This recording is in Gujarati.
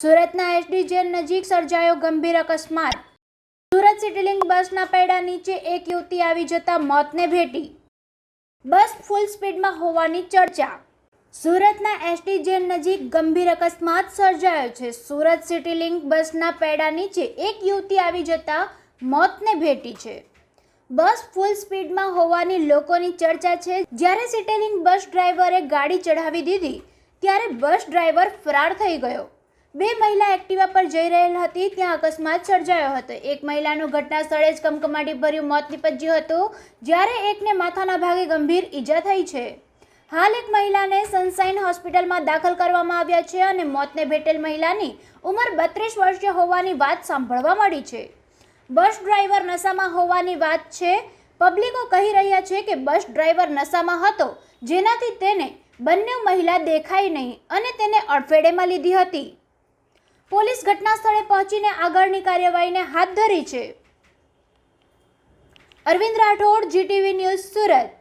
સુરતના એસડી જેલ નજીક સર્જાયો ગંભીર અકસ્માત. સુરત સિટીલિંક બસના પૈડા નીચે એક યુવતી આવી જતા મોતને ભેટી. બસ ફૂલ સ્પીડમાં હોવાની ચર્ચા. સુરતના એસટી જેલ નજીક ગંભીર અકસ્માત સર્જાયો છે. સુરત સિટીલિંક બસના પૈડા નીચે એક યુવતી આવી જતા મોતને ભેટી છે. બસ ફૂલ સ્પીડમાં હોવાની લોકોની ચર્ચા છે. જ્યારે સિટીલિંક બસ ડ્રાઈવરે ગાડી ચઢાવી દીધી, ત્યારે બસ ડ્રાઈવર ફરાર થઈ ગયો. બે મહિલા એક્ટિવા પર જઈ રહેલ હતી, ત્યાં અકસ્માત સર્જાયો હતો. એક મહિલાનું ઘટના સ્થળે જ કમકમાટી ભર્યું મોત નીપજ્યું હતું, જ્યારે એકને માથાના ભાગે ગંભીર ઈજા થઈ છે. હાલ એક મહિલાને સનસાઇન હોસ્પિટલમાં દાખલ કરવામાં આવ્યા છે અને મોતને ભેટેલ મહિલાની ઉંમર બત્રીસ વર્ષીય હોવાની વાત સાંભળવા મળી છે. બસ ડ્રાઈવર નશામાં હોવાની વાત છે. પબ્લિકો કહી રહ્યા છે કે બસ ડ્રાઈવર નશામાં હતો, જેનાથી તેને બંને મહિલા દેખાઈ નહીં અને તેને અડફેડેમાં લીધી હતી. પોલીસ ઘટના સ્થળે પહોંચીને આગળની કાર્યવાહીને હાથ ધરી છે. Arvind Rathod GTV news Surat.